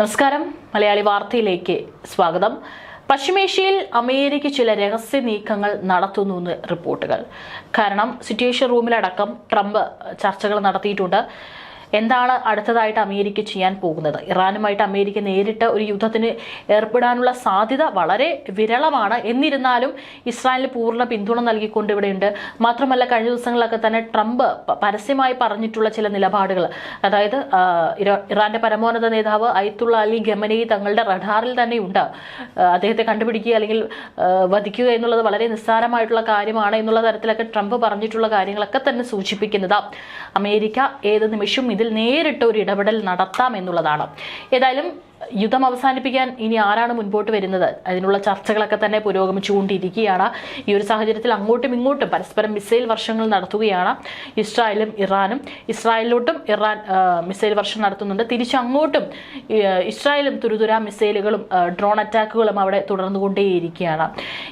നമസ്കാരം. മലയാളി വാർത്തയിലേക്ക് സ്വാഗതം. പശ്ചിമേഷ്യയിൽ അമേരിക്ക ചില രഹസ്യ നീക്കങ്ങൾ നടത്തുന്നു എന്ന് റിപ്പോർട്ടുകൾ. കാരണം സിറ്റുവേഷൻ റൂമിലടക്കം ട്രംപ് ചർച്ചകൾ നടത്തിയിട്ടുണ്ട്. എന്താണ് അടുത്തതായിട്ട് അമേരിക്ക ചെയ്യാൻ പോകുന്നത്? ഇറാനുമായിട്ട് അമേരിക്ക നേരിട്ട് ഒരു യുദ്ധത്തിന് ഏർപ്പെടാനുള്ള സാധ്യത വളരെ വിരളമാണ്. എന്നിരുന്നാലും ഇസ്രായേലിന് പൂർണ പിന്തുണ നൽകിക്കൊണ്ട് ഇവിടെയുണ്ട്. മാത്രമല്ല കഴിഞ്ഞ ദിവസങ്ങളിലൊക്കെ തന്നെ ട്രംപ് പരസ്യമായി പറഞ്ഞിട്ടുള്ള ചില നിലപാടുകൾ. അതായത് ഇറാന്റെ പരമോന്നത നേതാവ് അയത്തുള്ള അലി ഗമനി തങ്ങളുടെ റഡാറിൽ തന്നെയുണ്ട്. അദ്ദേഹത്തെ കണ്ടുപിടിക്കുക അല്ലെങ്കിൽ വധിക്കുക എന്നുള്ളത് വളരെ നിസ്സാരമായിട്ടുള്ള കാര്യമാണ് എന്നുള്ള തരത്തിലൊക്കെ ട്രംപ് പറഞ്ഞിട്ടുള്ള കാര്യങ്ങളൊക്കെ തന്നെ സൂചിപ്പിക്കുന്നത്. അമേരിക്ക ഏത് നിമിഷവും ഇതിൽ നേരിട്ട് ഒരു ഇടപെടൽ നടത്താം എന്നുള്ളതാണ്. ഏതായാലും യുദ്ധം അവസാനിപ്പിക്കാൻ ഇനി ആരാണ് മുൻപോട്ട് വരുന്നത്? അതിനുള്ള ചർച്ചകളൊക്കെ തന്നെ പുരോഗമിച്ചുകൊണ്ടിരിക്കുകയാണ്. ഈ ഒരു സാഹചര്യത്തിൽ അങ്ങോട്ടും ഇങ്ങോട്ടും പരസ്പരം മിസൈൽ വർഷങ്ങൾ നടത്തുകയാണ് ഇസ്രായേലും ഇറാനും. ഇസ്രായേലിലോട്ടും ഇറാൻ മിസൈൽ വർഷം നടത്തുന്നുണ്ട്. തിരിച്ചങ്ങോട്ടും ഇസ്രായേലും തുരുതുരാ മിസൈലുകളും ഡ്രോൺ അറ്റാക്കുകളും അവിടെ തുടർന്നുകൊണ്ടേയിരിക്കുകയാണ്.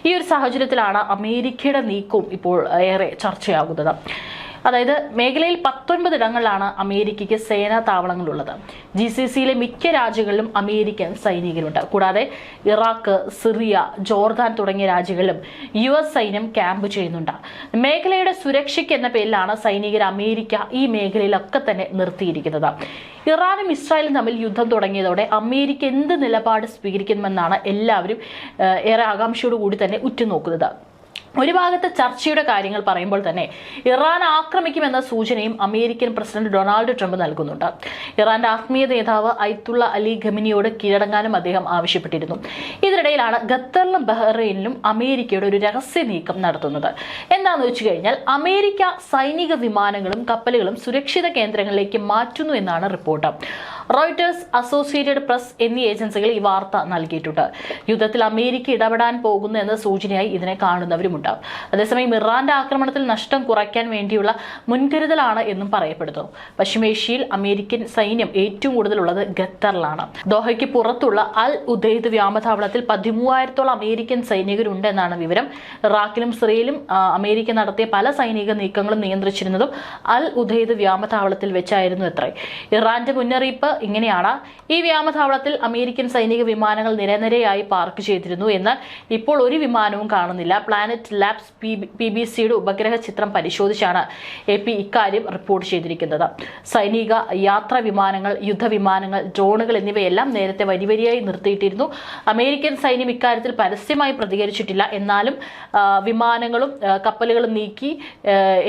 ഈ ഒരു സാഹചര്യത്തിലാണ് അമേരിക്കയുടെ നീക്കവും ഇപ്പോൾ ഏറെ ചർച്ചയാകുന്നത്. അതായത് മേഖലയിൽ പത്തൊൻപത് ഇടങ്ങളിലാണ് അമേരിക്കയ്ക്ക് സേനാ താവളങ്ങളുള്ളത്. ജി സി സിയിലെ മിക്ക രാജ്യങ്ങളിലും അമേരിക്കൻ സൈനികരുണ്ട്. കൂടാതെ ഇറാഖ് സിറിയ ജോർദാൻ തുടങ്ങിയ രാജ്യങ്ങളിലും യു എസ് സൈന്യം ക്യാമ്പ് ചെയ്യുന്നുണ്ട്. മേഖലയുടെ സുരക്ഷയ്ക്ക് എന്ന പേരിലാണ് സൈനികർ അമേരിക്ക ഈ മേഖലയിലൊക്കെ തന്നെ നിർത്തിയിരിക്കുന്നത്. ഇറാനും ഇസ്രായേലും തമ്മിൽ യുദ്ധം തുടങ്ങിയതോടെ അമേരിക്ക എന്ത് നിലപാട് സ്വീകരിക്കുമെന്നാണ് എല്ലാവരും ഏറെ ആകാംക്ഷയോടുകൂടി തന്നെ ഉറ്റുനോക്കുന്നത്. ഒരു ഭാഗത്ത് ചർച്ചയുടെ കാര്യങ്ങൾ പറയുമ്പോൾ തന്നെ ഇറാൻ ആക്രമിക്കുമെന്ന സൂചനയും അമേരിക്കൻ പ്രസിഡന്റ് ഡൊണാൾഡ് ട്രംപ് നൽകുന്നുണ്ട്. ഇറാന്റെ ആത്മീയ നേതാവ് ഐത്തുള്ള അലി ഖമിനിയോട് കീഴടങ്ങാനും അദ്ദേഹം ആവശ്യപ്പെട്ടിരുന്നു. ഇതിനിടയിലാണ് ഖത്തറിലും ബഹ്റൈനിലും അമേരിക്കയുടെ ഒരു രഹസ്യ നീക്കം നടത്തുന്നത്. എന്താണെന്ന് വെച്ച് കഴിഞ്ഞാൽ അമേരിക്ക സൈനിക വിമാനങ്ങളും കപ്പലുകളും സുരക്ഷിത കേന്ദ്രങ്ങളിലേക്ക് മാറ്റുന്നു എന്നാണ് റിപ്പോർട്ട്. റോയിട്ടേഴ്സ് അസോസിയേറ്റഡ് പ്രസ് എന്നീ ഏജൻസികൾ ഈ വാർത്ത നൽകിയിട്ടുണ്ട്. യുദ്ധത്തിൽ അമേരിക്ക ഇടപെടാൻ പോകുന്നു എന്ന സൂചനയായി ഇതിനെ കാണുന്നവരുമുണ്ട്. അതേസമയം ഇറാന്റെ ആക്രമണത്തിൽ നഷ്ടം കുറയ്ക്കാൻ വേണ്ടിയുള്ള മുൻകരുതലാണ് എന്നും പറയപ്പെടുന്നു. പശ്ചിമേഷ്യയിൽ അമേരിക്കൻ സൈന്യം ഏറ്റവും കൂടുതലുള്ളത് ഖത്തറിലാണ്. ദോഹയ്ക്ക് പുറത്തുള്ള അൽ ഉദയ്ദ് വ്യോമതാവളത്തിൽ പതിമൂവായിരത്തോളം അമേരിക്കൻ സൈനികരുണ്ടെന്നാണ് വിവരം. ഇറാഖിലും സിറിയയിലും അമേരിക്ക നടത്തിയ പല സൈനിക നീക്കങ്ങളും നിയന്ത്രിച്ചിരുന്നതും അൽ ഉദയ്ദ് വ്യോമതാവളത്തിൽ വെച്ചായിരുന്നു എത്രേ. ഇറാന്റെ മുന്നറിയിപ്പ് ഇങ്ങനെയാണ്. ഈ വ്യോമതാവളത്തിൽ അമേരിക്കൻ സൈനിക വിമാനങ്ങൾ നിരനിരയായി പാർക്ക് ചെയ്തിരുന്നു. എന്നാൽ ഇപ്പോൾ ഒരു വിമാനവും കാണുന്നില്ല. പ്ലാനറ്റ് ലാബ്സ് പി ബി സിയുടെ ഉപഗ്രഹ ചിത്രം പരിശോധിച്ചാണ് എ പി ഇക്കാര്യം റിപ്പോർട്ട് ചെയ്തിരിക്കുന്നത്. സൈനിക യാത്രാ വിമാനങ്ങൾ യുദ്ധവിമാനങ്ങൾ ഡ്രോണുകൾ എന്നിവയെല്ലാം നേരത്തെ വരിവരിയായി നിർത്തിയിട്ടിരുന്നു. അമേരിക്കൻ സൈന്യം ഇക്കാര്യത്തിൽ പരസ്യമായി പ്രതികരിച്ചിട്ടില്ല. എന്നാലും വിമാനങ്ങളും കപ്പലുകളും നീക്കി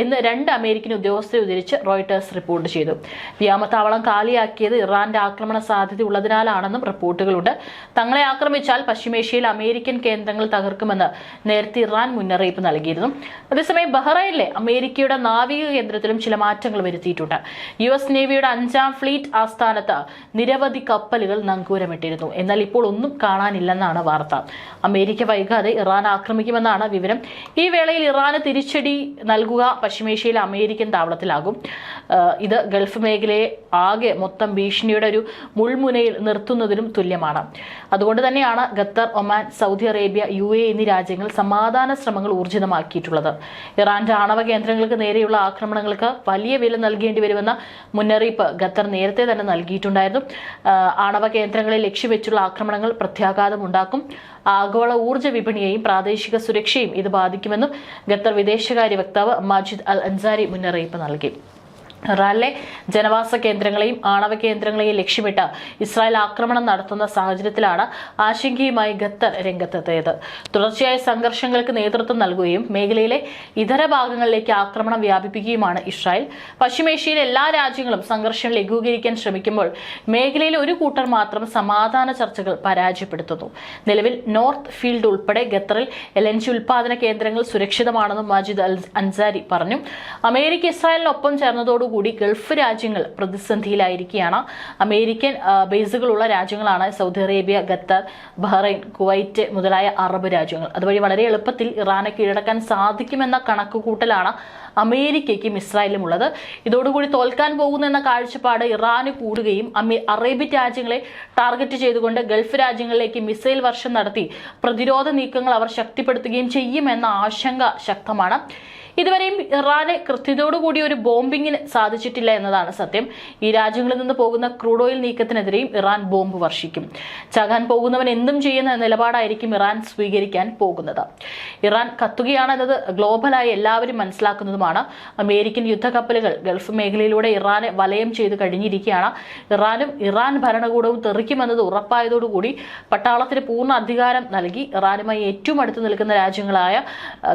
എന്ന് രണ്ട് അമേരിക്കൻ ഉദ്യോഗസ്ഥരെ ഉദ്ധരിച്ച് റോയിട്ടേഴ്സ് റിപ്പോർട്ട് ചെയ്തു. വ്യോമത്താവളം കാലിയാക്കിയത് ഇറാന്റെ ആക്രമണ സാധ്യത ഉള്ളതിനാലാണെന്നും റിപ്പോർട്ടുകളുണ്ട്. തങ്ങളെ ആക്രമിച്ചാൽ പശ്ചിമേഷ്യയിൽ അമേരിക്കൻ കേന്ദ്രങ്ങൾ തകർക്കുമെന്ന് നേരത്തെ ഇറാൻ മുന്നറിയിപ്പ് നൽകിയിരുന്നു. അതേസമയം ബഹ്റൈനിലെ അമേരിക്കയുടെ നാവിക കേന്ദ്രത്തിലും ചില മാറ്റങ്ങൾ വരുത്തിയിട്ടുണ്ട്. യു എസ് നേവിയുടെ അഞ്ചാം ഫ്ലീറ്റ് ആസ്ഥാനത്ത് നിരവധി കപ്പലുകൾ നങ്കൂരമിട്ടിരുന്നു. എന്നാൽ ഇപ്പോൾ ഒന്നും കാണാനില്ലെന്നാണ് വാർത്ത. അമേരിക്ക വൈകാതെ ഇറാൻ ആക്രമിക്കുമെന്നാണ് വിവരം. ഈ വേളയിൽ ഇറാന് തിരിച്ചടി നൽകുക പശ്ചിമേഷ്യയിലെ അമേരിക്കൻ താവളത്തിലാകും. ഇത് ഗൾഫ് മേഖലയെ ആകെ മൊത്തം ഭീഷണിയുടെ ഒരു മുൾമുനയിൽ നിർത്തുന്നതിനും തുല്യമാണ്. അതുകൊണ്ട് തന്നെയാണ് ഖത്തർ ഒമാൻ സൗദി അറേബ്യ യു എന്നീ രാജ്യങ്ങൾ സമാധാന ശ്രമങ്ങൾ ഊർജിതമാക്കിയിട്ടുള്ളത്. ഇറാന്റെ ആണവ കേന്ദ്രങ്ങൾക്ക് നേരെയുള്ള ആക്രമണങ്ങൾക്ക് വലിയ വില നൽകേണ്ടി വരുമെന്ന മുന്നറിയിപ്പ് ഖത്തർ നേരത്തെ തന്നെ നൽകിയിട്ടുണ്ടായിരുന്നു. ആണവ കേന്ദ്രങ്ങളെ ലക്ഷ്യവെച്ചുള്ള ആക്രമണങ്ങൾ പ്രത്യാഘാതം ഉണ്ടാക്കും. ആഗോള ഊർജ വിപണിയെയും പ്രാദേശിക സുരക്ഷയും ഇത് ബാധിക്കുമെന്നും ഖത്തർ വിദേശകാര്യ വക്താവ് മാജിദ് അൽ അൻസാരി മുന്നറിയിപ്പ് നൽകി. ഇറാനിലെ ജനവാസ കേന്ദ്രങ്ങളെയും ആണവ കേന്ദ്രങ്ങളെയും ലക്ഷ്യമിട്ട് ഇസ്രായേൽ ആക്രമണം നടത്തുന്ന സാഹചര്യത്തിലാണ് ആശങ്കയുമായി ഖത്തർ രംഗത്തെത്തിയത്. തുടർച്ചയായ സംഘർഷങ്ങൾക്ക് നേതൃത്വം നൽകുകയും മേഖലയിലെ ഇതര ഭാഗങ്ങളിലേക്ക് ആക്രമണം വ്യാപിപ്പിക്കുകയുമാണ് ഇസ്രായേൽ. പശ്ചിമേഷ്യയിലെ എല്ലാ രാജ്യങ്ങളും സംഘർഷം ലഘൂകരിക്കാൻ ശ്രമിക്കുമ്പോൾ മേഖലയിലെ ഒരു കൂട്ടർ മാത്രം സമാധാന ചർച്ചകൾ പരാജയപ്പെടുത്തുന്നു. നിലവിൽ നോർത്ത് ഫീൽഡ് ഉൾപ്പെടെ ഖത്തറിൽ എൽ എൻ ജി ഉൽപാദന കേന്ദ്രങ്ങൾ സുരക്ഷിതമാണെന്നും മജിദ് അൽ അൻസാരി പറഞ്ഞു. അമേരിക്ക ഇസ്രായേലിനൊപ്പം ചേർന്നതോടുകൂടി ഗൾഫ് രാജ്യങ്ങൾ പ്രതിസന്ധിയിലായിരിക്കുകയാണ്. അമേരിക്കൻ ബേസുകളുള്ള രാജ്യങ്ങളാണ് Saudi Arabia Qatar Bahrain Kuwait മുതലായ അറബ് രാജ്യങ്ങൾ. അതുവഴി വളരെ എളുപ്പത്തിൽ ഇറാനെ കീഴടക്കാൻ സാധിക്കുമെന്ന കണക്കുകൂട്ടലാണ് അമേരിക്കയ്ക്കും ഇസ്രായേലും ഉള്ളത് ഇതോടുകൂടി തോൽക്കാൻ പോകുന്നു എന്ന കാഴ്ചപ്പാട് ഇറാന് കൂടുകയും അറേബ്യൻ രാജ്യങ്ങളെ ടാർഗറ്റ് ചെയ്തുകൊണ്ട് ഗൾഫ് രാജ്യങ്ങളിലേക്ക് മിസൈൽ വർഷം നടത്തി പ്രതിരോധ നീക്കങ്ങൾ അവർ ശക്തിപ്പെടുത്തുകയും ചെയ്യുമെന്ന ആശങ്ക ശക്തമാണ്. ഇതുവരെയും ഇറാനെ കൃത്യതയോടുകൂടി ഒരു ബോംബിങ്ങിന് സാധിച്ചിട്ടില്ല എന്നതാണ് സത്യം. ഈ രാജ്യങ്ങളിൽ നിന്ന് പോകുന്ന ക്രൂഡ് ഓയിൽ നീക്കത്തിനെതിരെയും ഇറാൻ ബോംബ് വർഷിക്കും. ചകാൻ പോകുന്നവൻ എന്തും ചെയ്യുന്ന നിലപാടായിരിക്കും ഇറാൻ സ്വീകരിക്കാൻ പോകുന്നത്. ഇറാൻ കത്തുകയാണെന്നത് ഗ്ലോബലായി എല്ലാവരും മനസ്സിലാക്കുന്നതുമാണ്. അമേരിക്കൻ യുദ്ധക്കപ്പലുകൾ ഗൾഫ് മേഖലയിലൂടെ ഇറാനെ വലയം ചെയ്ത് കഴിഞ്ഞിരിക്കുകയാണ്. ഇറാനും ഇറാൻ ഭരണകൂടവും തെറിക്കുമെന്നത് ഉറപ്പായതോടുകൂടി പട്ടാളത്തിന് പൂർണ അധികാരം നൽകി ഇറാനുമായി ഏറ്റവും അടുത്ത് നിൽക്കുന്ന രാജ്യങ്ങളായ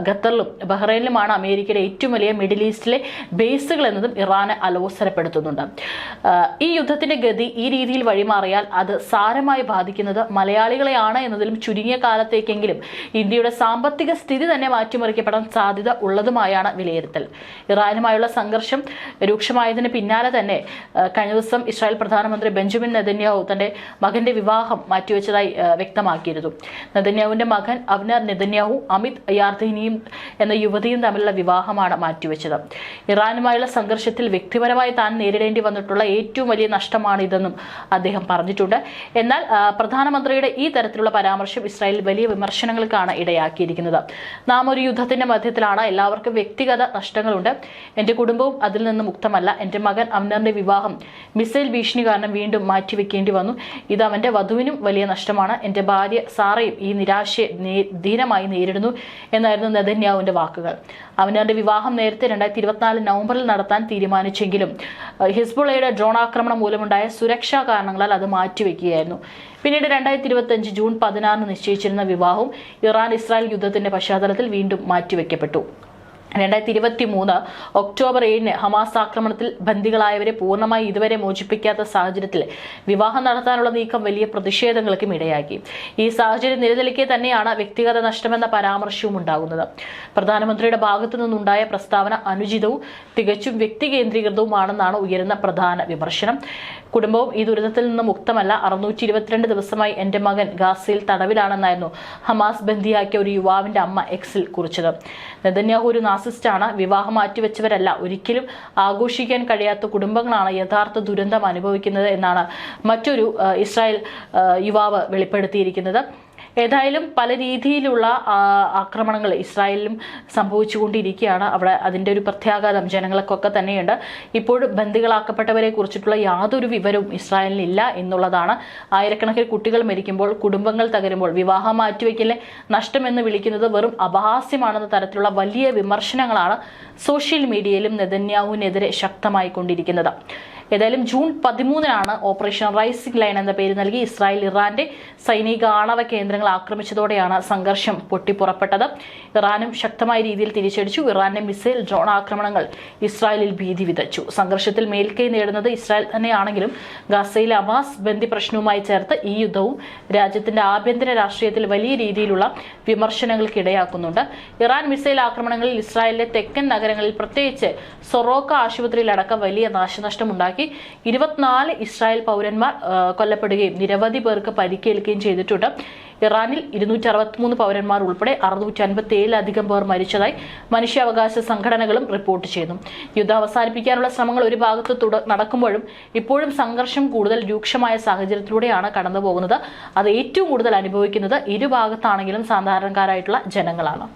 ഖത്തറിലും ബഹ്റൈനിലുമാണ് അമേരിക്കയുടെ ഏറ്റവും വലിയ മിഡിൽ ഈസ്റ്റിലെ ബേസുകൾ എന്നതും ഇറാന് അലോസരപ്പെടുത്തുന്നുണ്ട്. ഈ യുദ്ധത്തിന്റെ ഗതി ഈ രീതിയിൽ വഴിമാറിയാൽ അത് സാരമായി ബാധിക്കുന്നത് മലയാളികളെയാണ് എന്നതിലും ചുരുങ്ങിയ കാലത്തേക്കെങ്കിലും ഇന്ത്യയുടെ സാമ്പത്തിക സ്ഥിതി തന്നെ മാറ്റിമറിക്കപ്പെടാൻ സാധ്യത ഉള്ളതുമായാണ് വിലയിരുത്തൽ. ഇറാനുമായുള്ള സംഘർഷം രൂക്ഷമായതിന് പിന്നാലെ തന്നെ കഴിഞ്ഞ ദിവസം ഇസ്രായേൽ പ്രധാനമന്ത്രി ബെഞ്ചമിൻ നെതന്യാഹു തന്റെ മകന്റെ വിവാഹം മാറ്റിവെച്ചതായി വ്യക്തമാക്കിയിരുന്നു. നെതന്യാഹുവിന്റെ മകൻ അവനർ നെതന്യാഹു അമിത് യാർദിനിയും എന്ന യുവതിയും തമ്മിലുള്ള വിവാഹമാണ് മാറ്റിവെച്ചത്. ഇറാനുമായുള്ള സംഘർഷത്തിൽ വ്യക്തിപരമായി താൻ നേരിടേണ്ടി വന്നിട്ടുള്ള ഏറ്റവും വലിയ നഷ്ടമാണ് ഇതെന്നും അദ്ദേഹം പറഞ്ഞിട്ടുണ്ട്. എന്നാൽ പ്രധാനമന്ത്രിയുടെ ഈ തരത്തിലുള്ള പരാമർശം ഇസ്രായേൽ വലിയ വിമർശനങ്ങൾക്കാണ് ഇടയാക്കിയിരിക്കുന്നത്. നാം ഒരു യുദ്ധത്തിന്റെ മധ്യത്തിലാണ്. എല്ലാവർക്കും വ്യക്തിഗത നഷ്ടങ്ങളുണ്ട്. എന്റെ കുടുംബവും അതിൽ നിന്ന് മുക്തമല്ല. എന്റെ മകൻ അമ്നറിന്റെ വിവാഹം മിസൈൽ ഭീഷണി കാരണം വീണ്ടും മാറ്റിവെക്കേണ്ടി വന്നു. ഇത് അവന്റെ വധുവിനും വലിയ നഷ്ടമാണ്. എന്റെ ഭാര്യ സാറയും ഈ നിരാശയെ ധീരമായി നേരിടുന്നു എന്നായിരുന്നു നെതന്യാവിന്റെ വാക്കുകൾ. അവനവന്റെ വിവാഹം നേരത്തെ രണ്ടായിരത്തി ഇരുപത്തിനാല് നവംബറിൽ നടത്താൻ തീരുമാനിച്ചെങ്കിലും ഹിസ്ബുളയുടെ ഡ്രോൺ ആക്രമണം മൂലമുണ്ടായ സുരക്ഷാ കാരണങ്ങളാൽ അത് മാറ്റിവെക്കുകയായിരുന്നു. പിന്നീട് രണ്ടായിരത്തി ഇരുപത്തിയഞ്ച് ജൂൺ പതിനാറിന് നിശ്ചയിച്ചിരുന്ന വിവാഹവും ഇറാൻ ഇസ്രായേൽ യുദ്ധത്തിന്റെ പശ്ചാത്തലത്തിൽ വീണ്ടും മാറ്റിവെക്കപ്പെട്ടു. രണ്ടായിരത്തി ഇരുപത്തി മൂന്ന് ഒക്ടോബർ ഏഴിന് ഹമാസ് ആക്രമണത്തിൽ ബന്ദികളായവരെ പൂർണമായി ഇതുവരെ മോചിപ്പിക്കാത്ത സാഹചര്യത്തിൽ വിവാഹം നടത്താനുള്ള നീക്കം വലിയ പ്രതിഷേധങ്ങൾക്കും ഇടയാക്കി. ഈ സാഹചര്യം നിലനിൽക്കെ തന്നെയാണ് വ്യക്തിഗത നഷ്ടമെന്ന പരാമർശവും ഉണ്ടാകുന്നത്. പ്രധാനമന്ത്രിയുടെ ഭാഗത്തു നിന്നുണ്ടായ പ്രസ്താവന അനുചിതവും തികച്ചും വ്യക്തികേന്ദ്രീകൃതവുമാണെന്നാണ് ഉയരുന്ന പ്രധാന വിമർശനം. കുടുംബവും ഈ ദുരിതത്തിൽ നിന്ന് മുക്തമല്ല. അറുന്നൂറ്റി ഇരുപത്തിരണ്ട് ദിവസമായി എന്റെ മകൻ ഗാസയിൽ തടവിലാണെന്നായിരുന്നു ഹമാസ് ബന്ദിയാക്കിയ ഒരു യുവാവിന്റെ അമ്മ എക്സിൽ കുറിച്ചത്. നെതന്യാഹു ഒരു നാസിസ്റ്റാണ്. വിവാഹം മാറ്റിവെച്ചവരല്ല. ഒരിക്കലും ആഘോഷിക്കാൻ കഴിയാത്ത കുടുംബങ്ങളാണ് യഥാർത്ഥ ദുരന്തം അനുഭവിക്കുന്നത് എന്നാണ് മറ്റൊരു ഇസ്രായേൽ യുവാവ് വെളിപ്പെടുത്തിയിരിക്കുന്നത്. ഏതായാലും പല രീതിയിലുള്ള ആക്രമണങ്ങൾ ഇസ്രായേലിലും സംഭവിച്ചുകൊണ്ടിരിക്കുകയാണ്. അവിടെ അതിന്റെ ഒരു പ്രത്യാഘാതം ജനങ്ങൾക്കൊക്കെ തന്നെയുണ്ട്. ഇപ്പോഴും ബന്ദികളാക്കപ്പെട്ടവരെ കുറിച്ചിട്ടുള്ള യാതൊരു വിവരവും ഇസ്രായേലിനില്ല എന്നുള്ളതാണ്. ആയിരക്കണക്കിന് കുട്ടികൾ മരിക്കുമ്പോൾ കുടുംബങ്ങൾ തകരുമ്പോൾ വിവാഹം മാറ്റിവെക്കലെ നഷ്ടമെന്ന് വിളിക്കുന്നത് വെറും അപഹാസ്യമാണെന്ന തരത്തിലുള്ള വലിയ വിമർശനങ്ങളാണ് സോഷ്യൽ മീഡിയയിലും നെതന്യാഹുവിനെതിരെ ശക്തമായി കൊണ്ടിരിക്കുന്നത് ഏതായാലും ജൂൺ പതിമൂന്നിനാണ് ഓപ്പറേഷൻ റൈസിംഗ് ലൈൻ എന്ന പേര് നൽകി ഇസ്രായേൽ ഇറാന്റെ സൈനിക ആണവ കേന്ദ്രങ്ങൾ ആക്രമിച്ചതോടെയാണ് സംഘർഷം പൊട്ടിപ്പുറപ്പെട്ടത്. ഇറാനും ശക്തമായ രീതിയിൽ തിരിച്ചടിച്ചു. ഇറാന്റെ മിസൈൽ ഡ്രോൺ ആക്രമണങ്ങൾ ഇസ്രായേലിൽ ഭീതി വിതച്ചു. സംഘർഷത്തിൽ മേൽക്കൈ നേടുന്നത് ഇസ്രായേൽ തന്നെയാണെങ്കിലും ഗാസയിലെ അവാസ് ബന്ദി പ്രശ്നവുമായി ചേർത്ത് ഈ യുദ്ധവും രാജ്യത്തിന്റെ ആഭ്യന്തര രാഷ്ട്രീയത്തിൽ വലിയ രീതിയിലുള്ള വിമർശനങ്ങൾക്ക് ഇടയാക്കുന്നുണ്ട് ഇറാൻ മിസൈൽ ആക്രമണങ്ങളിൽ ഇസ്രായേലിലെ തെക്കൻ നഗരങ്ങളിൽ പ്രത്യേകിച്ച് സൊറോക്ക ആശുപത്രിയിലടക്കം വലിയ നാശനഷ്ടം ഉണ്ടാക്കി ഇരുപത്തിനാല് ഇസ്രായേൽ പൗരന്മാർ കൊല്ലപ്പെടുകയും നിരവധി പേർക്ക് പരിക്കേൽക്കുകയും ചെയ്തിട്ടുണ്ട്. ഇറാനിൽ ഇരുന്നൂറ്റി അറുപത്തിമൂന്ന് പൗരന്മാർ ഉൾപ്പെടെ അറുന്നൂറ്റി അൻപത്തി ഏഴിലധികം പേർ മരിച്ചതായി മനുഷ്യാവകാശ സംഘടനകളും റിപ്പോർട്ട് ചെയ്യുന്നു. യുദ്ധം അവസാനിപ്പിക്കാനുള്ള ശ്രമങ്ങൾ ഒരു ഭാഗത്ത് നടക്കുമ്പോഴും ഇപ്പോഴും സംഘർഷം കൂടുതൽ രൂക്ഷമായ സാഹചര്യത്തിലൂടെയാണ് കടന്നുപോകുന്നത്. അത് ഏറ്റവും കൂടുതൽ അനുഭവിക്കുന്നത് ഇരുഭാഗത്താണെങ്കിലും സാധാരണക്കാരായിട്ടുള്ള ജനങ്ങളാണ്.